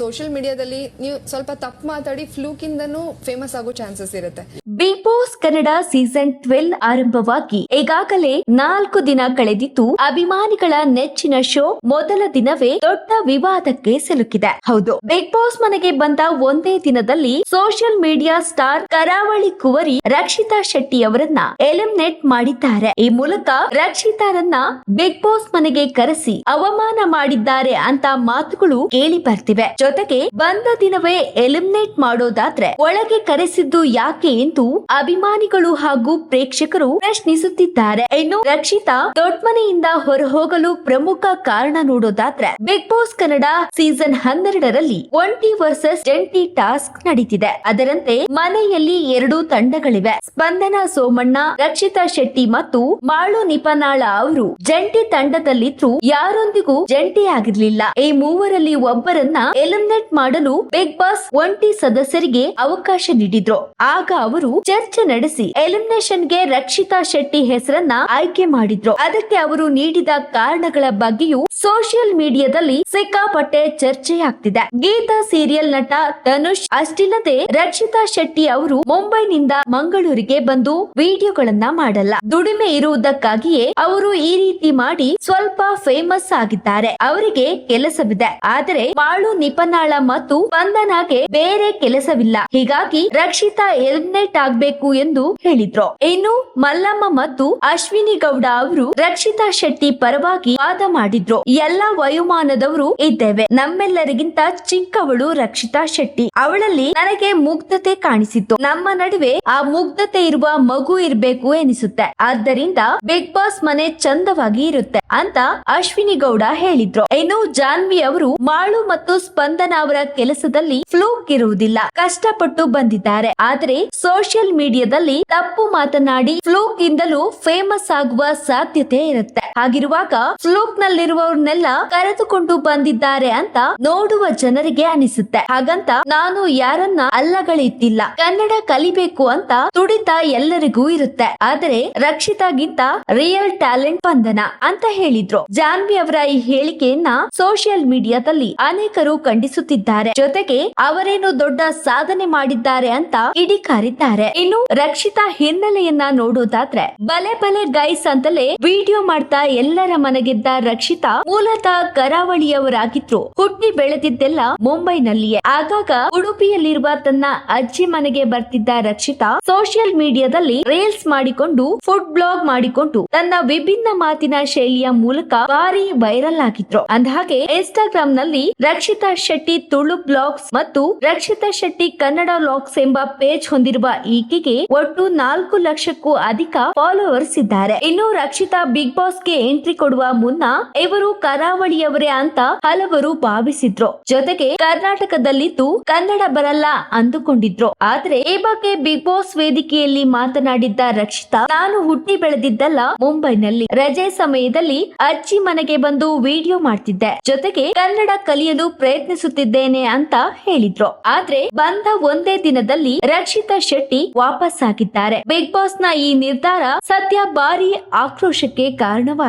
Social ಮೀಡಿಯಾದಲ್ಲಿ ನೀವು ಸ್ವಲ್ಪ ತಪ್ಪು ಮಾತಾಡಿ ಫ್ಲೂಕಿಂದನೂ ಫೇಮಸ್ ಆಗೋ ಚಾನ್ಸಸ್ ಇರುತ್ತೆ. Big boss Kannada season twelve ಆರಂಭವಾಗಿ ಈಗಾಗಲೇ ನಾಲ್ಕು ದಿನ ಕಳೆದಿದ್ದು, ಅಭಿಮಾನಿಗಳ ನೆಚ್ಚಿನ ಶೋ ಮೊದಲ ದಿನವೇ ದೊಡ್ಡ ವಿವಾದಕ್ಕೆ ಸಿಲುಕಿದೆ. ಹೌದು, ಬಿಗ್ ಬಾಸ್ ಮನೆಗೆ ಬಂದ ಒಂದೇ ದಿನದಲ್ಲಿ ಸೋಷಿಯಲ್ ಮೀಡಿಯಾ ಸ್ಟಾರ್ ಕರಾವಳಿ ಕುವರಿ ರಕ್ಷಿತಾ ಶೆಟ್ಟಿ ಅವರನ್ನ ಎಲಿಮಿನೇಟ್ ಮಾಡಿದ್ದಾರೆ. ಈ ಮೂಲಕ ರಕ್ಷಿತಾರನ್ನ ಬಿಗ್ ಬಾಸ್ ಮನೆಗೆ ಕರೆಸಿ ಅವಮಾನ ಮಾಡಿದ್ದಾರೆ ಅಂತ ಮಾತುಗಳು ಕೇಳಿ ಬರ್ತಿವೆ. ಜೊತೆಗೆ ಬಂದ ದಿನವೇ ಎಲಿಮಿನೇಟ್ ಮಾಡೋದಾದ್ರೆ ಒಳಗೆ ಕರೆಸಿದ್ದು ಯಾಕೆ ಎಂದು ಅಭಿಮಾನಿಗಳು ಹಾಗೂ ಪ್ರೇಕ್ಷಕರು ಪ್ರಶ್ನಿಸುತ್ತಿದ್ದಾರೆ. ಇನ್ನು ರಕ್ಷಿತಾ ದೊಡ್ಮನೆಯಿಂದ ಹೊರಹೋಗಲು ಪ್ರಮುಖ ಕಾರಣ ನೋಡೋದಾದ್ರೆ ಬಿಗ್ ಬಾಸ್ ಕನ್ನಡ ಸೀಸನ್ ಹನ್ನೆರಡರಲ್ಲಿ ಒಂಟಿ ವರ್ಸಸ್ ಜಂಟಿ ಟಾಸ್ಕ್ ನಡೀತಿದೆ. ಅದರಂತೆ ಮನೆಯಲ್ಲಿ ಎರಡು ತಂಡಗಳಿವೆ. ಸ್ಪಂದನ ಸೋಮಣ್ಣ, ರಕ್ಷಿತಾ ಶೆಟ್ಟಿ ಮತ್ತು ಮಾಳು ನಿಪನಾಳ ಅವರು ಜಂಟಿ ತಂಡದಲ್ಲಿದ್ರು ಯಾರೊಂದಿಗೂ ಜಂಟಿ ಆಗಿರ್ಲಿಲ್ಲ. ಈ ಮೂವರಲ್ಲಿ ಒಬ್ಬರನ್ನ ಎಲಿಮಿನೇಟ್ ಮಾಡಲು ಬಿಗ್ ಬಾಸ್ ಒಂಟಿ ಸದಸ್ಯರಿಗೆ ಅವಕಾಶ ನೀಡಿದ್ರು. ಆಗ ಅವರು ಚರ್ಚೆ ನಡೆಸಿ ಎಲಿಮಿನೇಷನ್ಗೆ ರಕ್ಷಿತಾ ಶೆಟ್ಟಿ ಹೆಸರನ್ನ ಆಯ್ಕೆ ಮಾಡಿದ್ರು. ಅದಕ್ಕೆ ಅವರು ನೀಡಿದ ಕಾರಣಗಳ ಬಗ್ಗೆಯೂ ಸೋಷಿಯಲ್ ಮೀಡಿಯಾದಲ್ಲಿ ಸಿಕ್ಕಾಪಟ್ಟೆ ಚರ್ಚೆಯಾಗ್ತಿದೆ ಗೀತಾ ಸೀರಿಯಲ್ ನಟ ಧನುಷ್ ಅಷ್ಟಿಲ್ಲದೆ ರಕ್ಷಿತಾ ಶೆಟ್ಟಿ ಅವರು ಮುಂಬೈನಿಂದ ಮಂಗಳೂರಿಗೆ ಬಂದು ವಿಡಿಯೋಗಳನ್ನ ಮಾಡಲ್ಲ. ದುಡಿಮೆ ಇರುವುದಕ್ಕಾಗಿಯೇ ಅವರು ಈ ರೀತಿ ಮಾಡಿ ಸ್ವಲ್ಪ ಫೇಮಸ್ ಆಗಿದ್ದಾರೆ. ಅವರಿಗೆ ಕೆಲಸವಿದೆ. ಆದರೆ ಮಾಳು ನಿಪನಾಳ ಮತ್ತು ಸ್ಪಂದನಾಗೆ ಬೇರೆ ಕೆಲಸವಿಲ್ಲ. ಹೀಗಾಗಿ ರಕ್ಷಿತಾ ಎಲಿಮಿನೇಟ್ ಆಗ್ಬೇಕು ಎಂದು ಹೇಳಿದ್ರು. ಇನ್ನು ಮಲ್ಲಮ್ಮ ಮತ್ತು ಅಶ್ವಿನಿ ಗೌಡ ಅವರು ರಕ್ಷಿತಾ ಶೆಟ್ಟಿ ಪರವಾಗಿ ವಾದ ಮಾಡಿದ್ರು. ಎಲ್ಲಾ ವಯೋಮಾನದವರು ಇದ್ದೇವೆ. ನಮ್ಮೆಲ್ಲರಿಗಿಂತ ಚಿಕ್ಕವಳು ರಕ್ಷಿತಾ ಶೆಟ್ಟಿ. ಅವಳಲ್ಲಿ ನನಗೆ ಮುಗ್ಧತೆ ಕಾಣಿಸಿತ್ತು. ನಮ್ಮ ನಡುವೆ ಆ ಮುಗ್ಧತೆ ಇರುವ ಮಗು ಇರಬೇಕು ಎನಿಸುತ್ತೆ. ಆದ್ದರಿಂದ ಬಿಗ್ ಬಾಸ್ ಮನೆ ಚಂದವಾಗಿ ಇರುತ್ತೆ. ಅಂತ ಅಶ್ವಿನಿ ಗೌಡ ಹೇಳಿದ್ರು. ಇನ್ನು ಜಾನ್ವಿ ಅವರು ಮಾಳು ಮತ್ತು ಸ್ಪಂದನ ಅವರ ಕೆಲಸದಲ್ಲಿ ಫ್ಲೂಕ್ ಇರುವುದಿಲ್ಲ. ಕಷ್ಟಪಟ್ಟು ಬಂದಿದ್ದಾರೆ. ಆದರೆ ಸೋಷಿಯಲ್ ಮೀಡಿಯಾದಲ್ಲಿ ತಪ್ಪು ಮಾತನಾಡಿ ಫ್ಲೂಕ್ ಇಂದಲೂ ಫೇಮಸ್ ಆಗುವ ಸಾಧ್ಯತೆ ಇರುತ್ತೆ. ಹಾಗಿರುವಾಗ ಫ್ಲೂಕ್ ನಲ್ಲಿರುವವ್ರನ್ನೆಲ್ಲ ಕರೆದುಕೊಂಡು ಬಂದಿದ್ದಾರೆ ಅಂತ ನೋಡುವ ಜನರಿಗೆ ಅನಿಸುತ್ತೆ. ಹಾಗಂತ ನಾನು ಯಾರನ್ನ ಅಲ್ಲಗಳಿದ್ದಿಲ್ಲ ಕನ್ನಡ ಕಲಿಬೇಕು ಅಂತ ತುಡಿತ ಎಲ್ಲರಿಗೂ ಇರುತ್ತೆ. ಆದರೆ ರಕ್ಷಿತಾಗಿಂತ ರಿಯಲ್ ಟ್ಯಾಲೆಂಟ್ ಬಂಧನ ಅಂತ ಹೇಳಿದ್ರು. ಜಾನ್ವಿ ಅವರ ಈ ಹೇಳಿಕೆಯನ್ನ ಸೋಷಿಯಲ್ ಮೀಡಿಯಾದಲ್ಲಿ ಅನೇಕರು ಖಂಡಿಸುತ್ತಿದ್ದಾರೆ. ಜೊತೆಗೆ ಅವರೇನು ದೊಡ್ಡ ಸಾಧನೆ ಮಾಡಿದ್ದಾರೆ ಅಂತ ಕಿಡಿಕಾರಿದ್ದಾರೆ. ಇನ್ನು ರಕ್ಷಿತಾ ಹಿನ್ನೆಲೆಯನ್ನ ನೋಡೋದಾದ್ರೆ ಬಲೆ ಬಲೆ ಗೈಸ್ ಅಂತಲೇ ವಿಡಿಯೋ ಮಾಡ್ತಾ ಎಲ್ಲರ ಮನಗೆದ್ದ ರಕ್ಷಿತಾ ಮೂಲತಃ ಕರಾವಳಿಯವರಾಗಿದ್ರು. ಹುಟ್ಟಿ ಬೆಳೆದಿದ್ದೆಲ್ಲ ಮುಂಬೈನಲ್ಲಿಯೇ. ಆಗಾಗ ಉಡುಪಿಯಲ್ಲಿರುವ ತನ್ನ ಅಜ್ಜಿ ಮನೆಗೆ ಬರ್ತಿದ್ದ ರಕ್ಷಿತಾ ಸೋಷಿಯಲ್ ಮೀಡಿಯಾದಲ್ಲಿ ರೀಲ್ಸ್ ಮಾಡಿಕೊಂಡು ಫುಡ್ ಬ್ಲಾಗ್ ಮಾಡಿಕೊಂಡು, ತನ್ನ ವಿಭಿನ್ನ ಮಾತಿನ ಶೈಲಿಯ ಮೂಲಕ ಭಾರಿ ವೈರಲ್ ಆಗಿದ್ರು. ಅಂದಹಾಗೆ ಇನ್ಸ್ಟಾಗ್ರಾಮ್ನಲ್ಲಿ ರಕ್ಷಿತಾ ಶೆಟ್ಟಿ ತುಳು ಬ್ಲಾಗ್ಸ್ ಮತ್ತು ರಕ್ಷಿತಾ ಶೆಟ್ಟಿ ಕನ್ನಡ ಲಾಗ್ಸ್ ಎಂಬ ಪೇಜ್ ಹೊಂದಿರುವ ಈಕೆಗೆ ಒಟ್ಟು ನಾಲ್ಕು ಲಕ್ಷಕ್ಕೂ ಅಧಿಕ ಫಾಲೋವರ್ಸ್ ಇದ್ದಾರೆ. ಇನ್ನು ರಕ್ಷಿತಾ ಬಿಗ್ ಬಾಸ್ಗೆ ಎಂಟ್ರಿ ಕೊಡುವ ಮುನ್ನ ಇವರು ಕರಾವಳಿಯವರೇ ಅಂತ ಹಲವರು ಭಾವಿಸಿದ್ರು. ಜೊತೆಗೆ ಕರ್ನಾಟಕದಲ್ಲಿದ್ದು ಕನ್ನಡ ಬರಲ್ಲ ಅಂದುಕೊಂಡಿದ್ರು. ಆದ್ರೆ ಈ ಬಗ್ಗೆ ಬಿಗ್ ಬಾಸ್ ವೇದಿಕೆಯಲ್ಲಿ ಮಾತನಾಡಿದ್ದ ರಕ್ಷಿತಾ, ನಾನು ಹುಟ್ಟಿ ಬೆಳೆದಿದ್ದಲ್ಲ ಮುಂಬೈನಲ್ಲಿ. ರಜೆ ಸಮಯದಲ್ಲಿ ಅಜ್ಜಿ ಮನೆಗೆ ಬಂದು ವಿಡಿಯೋ ಮಾಡ್ತಿದ್ದೆ. ಜೊತೆಗೆ ಕನ್ನಡ ಕಲಿಯಲು ಪ್ರಯತ್ನಿಸುತ್ತಿದ್ದೇನೆ ಅಂತ ಹೇಳಿದ್ರು. ಆದ್ರೆ ಬಂದ ಒಂದೇ ದಿನದಲ್ಲಿ ರಕ್ಷಿತಾ ಶೆಟ್ಟಿ ವಾಪಸ್ ಆಗಿದ್ದಾರೆ ಬಿಗ್ ಬಾಸ್ನ ಈ ನಿರ್ಧಾರ ಸದ್ಯ ಭಾರಿ ಆಕ್ರೋಶಕ್ಕೆ ಕಾರಣವಾಗಿದೆ.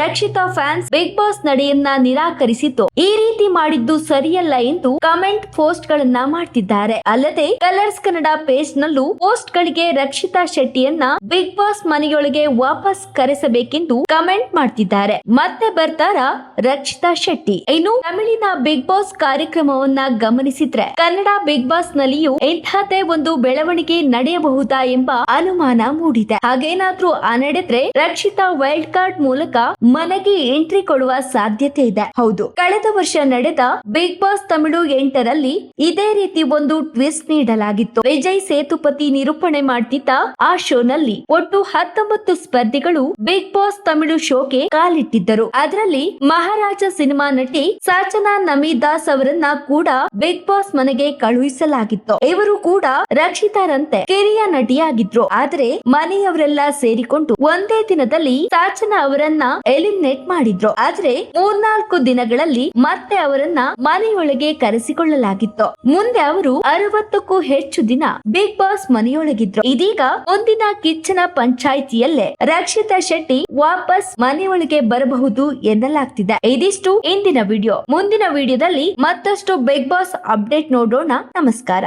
ರಕ್ಷಿತಾ ಫ್ಯಾನ್ಸ್ ಬಿಗ್ ಬಾಸ್ ನಡೆಯನ್ನ ನಿರಾಕರಿಸಿದ್ದು ಈ ರೀತಿ ಮಾಡಿದ್ದು ಸರಿಯಲ್ಲ ಎಂದು ಕಮೆಂಟ್ ಪೋಸ್ಟ್ ಗಳನ್ನ ಮಾಡ್ತಿದ್ದಾರೆ. ಅಲ್ಲದೆ ಕಲರ್ಸ್ ಕನ್ನಡ ಪೇಜ್ ನಲ್ಲೂ ಪೋಸ್ಟ್ ಗಳಿಗೆ ರಕ್ಷಿತಾ ಶೆಟ್ಟಿಯನ್ನ ಬಿಗ್ ಬಾಸ್ ಮನೆಯೊಳಗೆ ವಾಪಸ್ ಕರೆಸಬೇಕೆಂದು ಕಮೆಂಟ್ ಮಾಡ್ತಿದ್ದಾರೆ. ಮತ್ತೆ ಬರ್ತಾರಾ ರಕ್ಷಿತಾ ಶೆಟ್ಟಿ? ಇನ್ನು ತಮಿಳಿನ ಬಿಗ್ ಬಾಸ್ ಕಾರ್ಯಕ್ರಮವನ್ನ ಗಮನಿಸಿದ್ರೆ ಕನ್ನಡ ಬಿಗ್ ಬಾಸ್ ನಲ್ಲಿಯೂ ಇಂತಹದೇ ಒಂದು ಬೆಳವಣಿಗೆ ನಡೆಯಬಹುದಾ ಎಂಬ ಅನುಮಾನ ಮೂಡಿದೆ. ಹಾಗೇನಾದ್ರೂ ಆ ನಡೆದ್ರೆ ರಕ್ಷಿತಾ ವೈಲ್ಡ್ ಕಾರ್ಡ್ ಮೂಲಕ ಮನೆಗೆ ಎಂಟ್ರಿ ಕೊಡುವ ಸಾಧ್ಯತೆ ಇದೆ. ಹೌದು. ಕಳೆದ ವರ್ಷ ನಡೆದ ಬಿಗ್ ಬಾಸ್ ತಮಿಳು ಎಂಟರಲ್ಲಿ ಇದೇ ರೀತಿ ಒಂದು ಟ್ವಿಸ್ಟ್ ನೀಡಲಾಗಿತ್ತು. ವಿಜಯ್ ಸೇತುಪತಿ ನಿರೂಪಣೆ ಮಾಡ್ತಿದ್ದ ಆ ಶೋನಲ್ಲಿ ಒಟ್ಟು ಹತ್ತೊಂಬತ್ತು ಸ್ಪರ್ಧಿಗಳು ಬಿಗ್ ಬಾಸ್ ತಮಿಳು ಶೋಗೆ ಕಾಲಿಟ್ಟಿದ್ದರು. ಅದರಲ್ಲಿ ಮಹಾರಾಜ ಸಿನಿಮಾ ನಟಿ ಸಾಚನಾ ನಮಿದಾಸ್ ಅವರನ್ನ ಕೂಡ ಬಿಗ್ ಬಾಸ್ ಮನೆಗೆ ಕಳುಹಿಸಲಾಗಿತ್ತು. ಇವರು ಕೂಡ ರಕ್ಷಿತಾರಂತೆ ಕಿರಿಯ ನಟಿಯಾಗಿದ್ರು. ಆದರೆ ಮನೆಯವರೆಲ್ಲ ಸೇರಿಕೊಂಡು ಒಂದೇ ದಿನದಲ್ಲಿ ಸಾಚನಾ ಅವರನ್ನ ಎಲಿಮಿನೇಟ್ ಮಾಡಿದ್ರು. ಆದ್ರೆ ಮೂರ್ನಾಲ್ಕು ದಿನಗಳಲ್ಲಿ ಮತ್ತೆ ಅವರನ್ನ ಮನೆಯೊಳಗೆ ಕರೆಸಿಕೊಳ್ಳಲಾಗಿತ್ತು. ಮುಂದೆ ಅವರು ಅರವತ್ತಕ್ಕೂ ಹೆಚ್ಚು ದಿನ ಬಿಗ್ ಬಾಸ್ ಮನೆಯೊಳಗಿದ್ರು. ಇದೀಗ ಮುಂದಿನ ಕಿಚ್ಚನ ಪಂಚಾಯಿತಿಯಲ್ಲೇ ರಕ್ಷಿತಾ ಶೆಟ್ಟಿ ವಾಪಸ್ ಮನೆಯೊಳಗೆ ಬರಬಹುದು ಎನ್ನಲಾಗ್ತಿದೆ. ಇದಿಷ್ಟು ಇಂದಿನ ವಿಡಿಯೋ. ಮುಂದಿನ ವಿಡಿಯೋದಲ್ಲಿ ಮತ್ತಷ್ಟು ಬಿಗ್ ಬಾಸ್ ಅಪ್ಡೇಟ್ ನೋಡೋಣ. ನಮಸ್ಕಾರ.